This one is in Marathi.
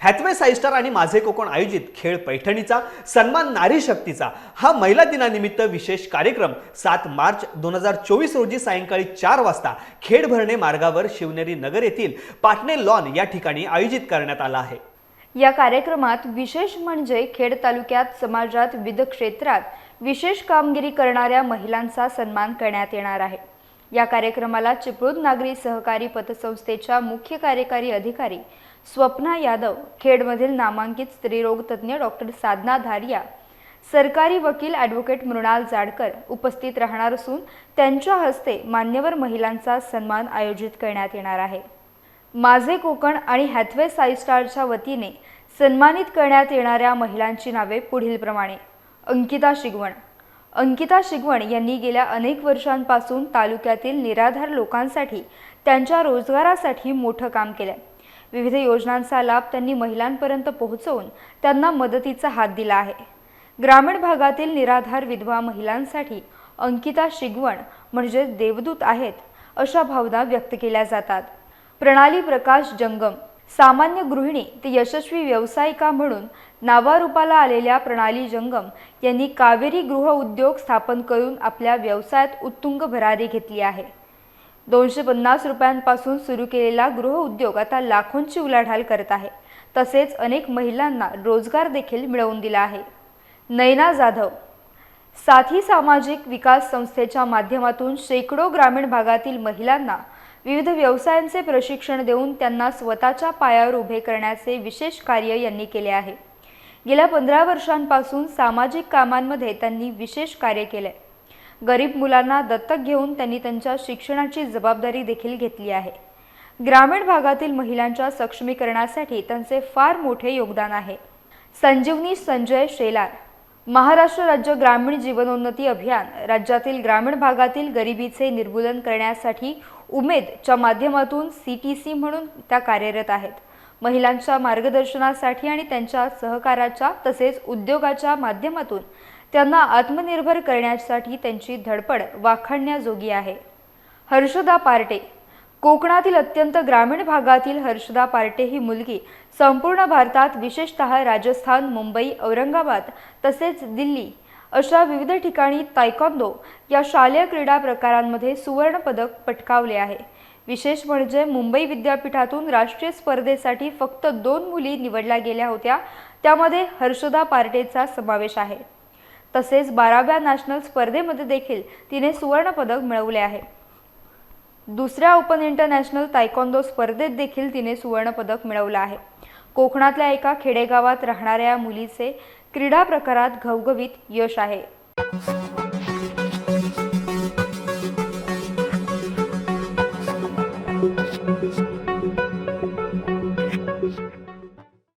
हॅथवे साईस्टार आणि माझे कोकण आयोजित खेळ पैठणीचा सन्मान नारी शक्तीचा हा महिला दिनानिमित्त विशेष कार्यक्रम सात मार्च दोन हजार चोवीस रोजी सायंकाळी चार वाजता खेड भरणे मार्गावर शिवनेरी नगर येथील पाटणे लॉन या ठिकाणी आयोजित करण्यात आला आहे. या कार्यक्रमात विशेष म्हणजे खेड तालुक्यात समाजात विविध क्षेत्रात विशेष कामगिरी करणाऱ्या महिलांचा सन्मान करण्यात येणार आहे. या कार्यक्रमाला चिपळूण नागरी सहकारी पतसंस्थेच्या मुख्य कार्यकारी अधिकारी स्वप्ना यादव खेडमधील नामांकित स्त्रीरोग तज्ज्ञ डॉक्टर साधना धारिया सरकारी वकील ॲडव्होकेट मृणाल जाडकर उपस्थित राहणार असून त्यांच्या हस्ते मान्यवर महिलांचा सन्मान आयोजित करण्यात येणार आहे. माझे कोकण आणि हॅथवे साईस्टारच्या वतीने सन्मानित करण्यात येणाऱ्या महिलांची नावे पुढीलप्रमाणे. अंकिता शिगवण. अंकिता शिगवण यांनी गेल्या अनेक वर्षांपासून तालुक्यातील निराधार लोकांसाठी त्यांच्या रोजगारासाठी मोठं काम केलं विविध योजनांचा लाभ त्यांनी महिलांपर्यंत पोहोचवून त्यांना मदतीचा हात दिला आहे. ग्रामीण भागातील निराधार विधवा महिलांसाठी अंकिता शिगवण म्हणजे देवदूत आहेत अशा भावना व्यक्त केल्या जातात. प्रणाली प्रकाश जंगम सामान्य गृहिणी ते यशस्वी व्यावसायिका म्हणून नावारूपाला आलेल्या प्रणाली जंगम यांनी कावेरी गृह उद्योग स्थापन करून आपल्या व्यवसायात उत्तुंग भरारी घेतली आहे. दोनशे पन्नास रुपयांपासून सुरू केलेला गृह उद्योग आता लाखोंची उलाढाल करत आहे. तसेच अनेक महिलांना रोजगार देखील मिळवून दिला आहे. नयना जाधव साथी सामाजिक विकास संस्थेच्या माध्यमातून शेकडो ग्रामीण भागातील महिलांना विविध व्यवसायांचे प्रशिक्षण देऊन त्यांना स्वतःच्या पायावर उभे करण्याचे विशेष कार्य यांनी केले आहे. गेल्या पंधरा वर्षांपासून सामाजिक कामांमध्ये त्यांनी विशेष कार्य केले. गरीब मुलांना दत्तक घेऊन त्यांनी त्यांच्या शिक्षणाची जबाबदारी देखील घेतली आहे. ग्रामीण भागातील महिलांच्या सक्षमीकरणासाठी त्यांचे फार मोठे योगदान आहे. संजीवनी संजय शेलार महाराष्ट्र राज्य ग्रामीण जीवनोन्नती अभियान राज्यातील ग्रामीण भागातील गरिबीचे निर्मूलन करण्यासाठी उमेदच्या माध्यमातून सी टी सी म्हणून त्या कार्यरत आहेत. महिलांच्या मार्गदर्शनासाठी आणि त्यांच्या सहकाराच्या तसेच उद्योगाच्या माध्यमातून त्यांना आत्मनिर्भर करण्यासाठी त्यांची धडपड वाखाणण्याजोगी आहे. हर्षदा पार्टे कोकणातील अत्यंत ग्रामीण भागातील हर्षदा पार्टे ही मुलगी संपूर्ण भारतात विशेषतः राजस्थान मुंबई औरंगाबाद तसेच दिल्ली अशा विविध ठिकाणी तायकॉन्दो या शालेय क्रीडा प्रकारांमध्ये सुवर्णपदक पटकावले आहे. विशेष म्हणजे मुंबई विद्यापीठातून राष्ट्रीय स्पर्धेसाठी फक्त दोन मुली निवडल्या गेल्या होत्या त्यामध्ये हर्षदा पार्टेचा समावेश आहे. तसेच बाराव्या नॅशनल स्पर्धेमध्ये देखील तिने सुवर्णपदक मिळवले आहे. दुसऱ्या ओपन इंटरनॅशनल तायकॉन्दो स्पर्धेत देखील तिने सुवर्णपदक मिळवलं आहे. कोकणातल्या एका खेडेगावात राहणाऱ्या मुलीचे क्रीडा प्रकारात घवघवीत यश आहे.